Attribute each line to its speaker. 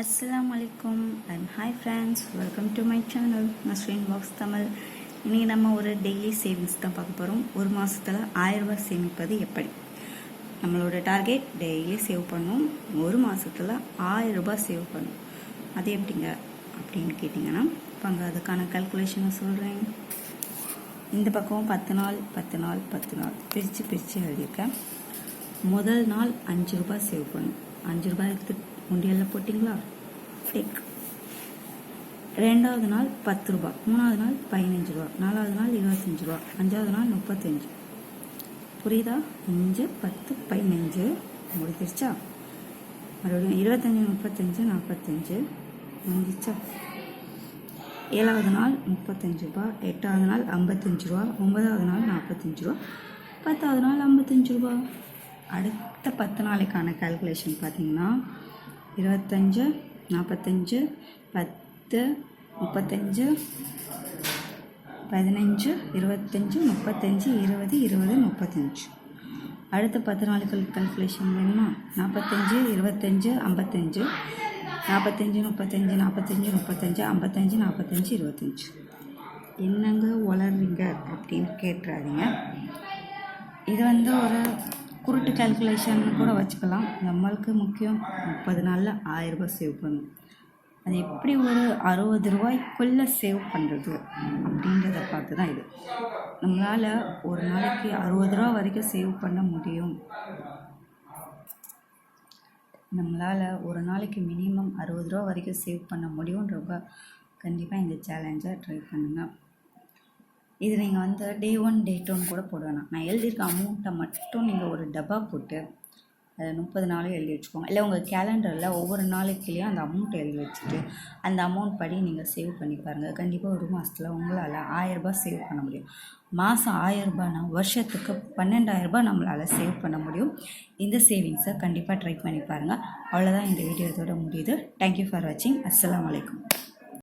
Speaker 1: அஸ்ஸலாமு அலைக்கும் and hi friends welcome to my channel Masreen box Tamil இன்றைக்கி நம்ம ஒரு டெய்லி சேவிங்ஸ் தான் பார்க்க போகிறோம் ஒரு மாதத்தில் ஆயிரரூபா சேமிப்பது எப்படி? நம்மளோட டார்கெட் டெய்லி சேவ் பண்ணும். ஒரு மாதத்தில் ஆயிரரூபா சேவ் பண்ணும். அது எப்படிங்க? அப்படின்னு கேட்டிங்கன்னா இப்போ அதுக்கான கால்குலேஷனை சொல்கிறேன் இந்த பக்கம் பத்து நாள் பத்து நாள் பத்து நாள். பிரித்து பிரித்து எழுதியிருக்கேன். முதல் நாள் அஞ்சு ரூபாய் சேவ் பண்ணும். அஞ்சு ரூபாய் எடுத்து உண்டியலில் போட்டிங்களா? டேக் ரெண்டாவது நாள் பத்து ரூபா. மூணாவது நாள் பதினஞ்சு ரூபா. நாலாவது நாள் இருபத்தஞ்சு ரூபா. அஞ்சாவது நாள் முப்பத்தஞ்சு. புரியுதா? அஞ்சு பத்து பதினஞ்சு. முடிஞ்சிருச்சா? மறுபடியும் இருபத்தஞ்சி முப்பத்தஞ்சு நாற்பத்தஞ்சு முடிஞ்சிச்சா ஏழாவது நாள் முப்பத்தஞ்சு ரூபா. எட்டாவது நாள் ஐம்பத்தஞ்சு ரூபா. ஒன்பதாவது நாள் நாற்பத்தஞ்சு ரூபா. பத்தாவது நாள் ஐம்பத்தஞ்சு ரூபா. அடுத்த பத்து நாளைக்கான கால்குலேஷன் பார்த்தீங்கன்னா இருபத்தஞ்சு நாற்பத்தஞ்சு பத்து முப்பத்தஞ்சு பதினஞ்சு இருபத்தஞ்சு முப்பத்தஞ்சு இருபது இருபது முப்பத்தஞ்சு. அடுத்த பத்து நாளுக்கு கல்குலேஷன் வேணுமா? நாற்பத்தஞ்சு இருபத்தஞ்சு ஐம்பத்தஞ்சு நாற்பத்தஞ்சு முப்பத்தஞ்சு நாற்பத்தஞ்சு முப்பத்தஞ்சு ஐம்பத்தஞ்சு நாற்பத்தஞ்சு இருபத்தஞ்சு. என்னங்க வளர்றீங்க அப்படின்னு கேட்டுறாதீங்க. இது வந்து ஒரு குருட்டு கால்குலேஷன் கூட வச்சுக்கலாம். நம்மளுக்கு முக்கியம் முப்பது நாளில் ஆயிரரூபா சேவ் பண்ணும் அது எப்படி ஒரு அறுபது ரூபாய்க்குள்ளே சேவ் பண்ணுறது அப்படின்றத பார்த்து தான் இது. நம்மளால் ஒரு நாளைக்கு அறுபது ரூபா வரைக்கும் சேவ் பண்ண முடியும். நம்மளால் ஒரு நாளைக்கு மினிமம் அறுபது ரூபா வரைக்கும் சேவ் பண்ண முடியும்ன்றப்ப கண்டிப்பாக இந்த சேலஞ்சை ட்ரை பண்ணுங்கள் இது நீங்கள் வந்து டே ஒன் டே டூன்னு கூட போட வேணாம். நான் எழுதியிருக்க அமௌண்ட்டை மட்டும் நீங்கள் ஒரு டப்பா போட்டு அதை முப்பது நாளும் எழுதி வச்சுக்கோங்க. இல்லை உங்கள் கேலண்டரில் ஒவ்வொரு நாளைக்குலேயும் அந்த அமௌண்ட் எழுதி வச்சுட்டு அந்த அமௌண்ட் படி நீங்கள் சேவ் பண்ணி பாருங்கள் கண்டிப்பாக ஒரு மாதத்தில் உங்களால் ஆயரரூபா சேவ் பண்ண முடியும். மாதம் ஆயரரூபானா வருஷத்துக்கு பன்னெண்டாயிரரூபா நம்மளால் சேவ் பண்ண முடியும். இந்த சேவிங்ஸை கண்டிப்பாக ட்ரை பண்ணி பாருங்கள் அவ்வளோதான் இந்த வீடியோ இதோட முடியுது. தேங்க்யூ ஃபார் வாட்சிங் அஸ்லாம் வலைக்கம்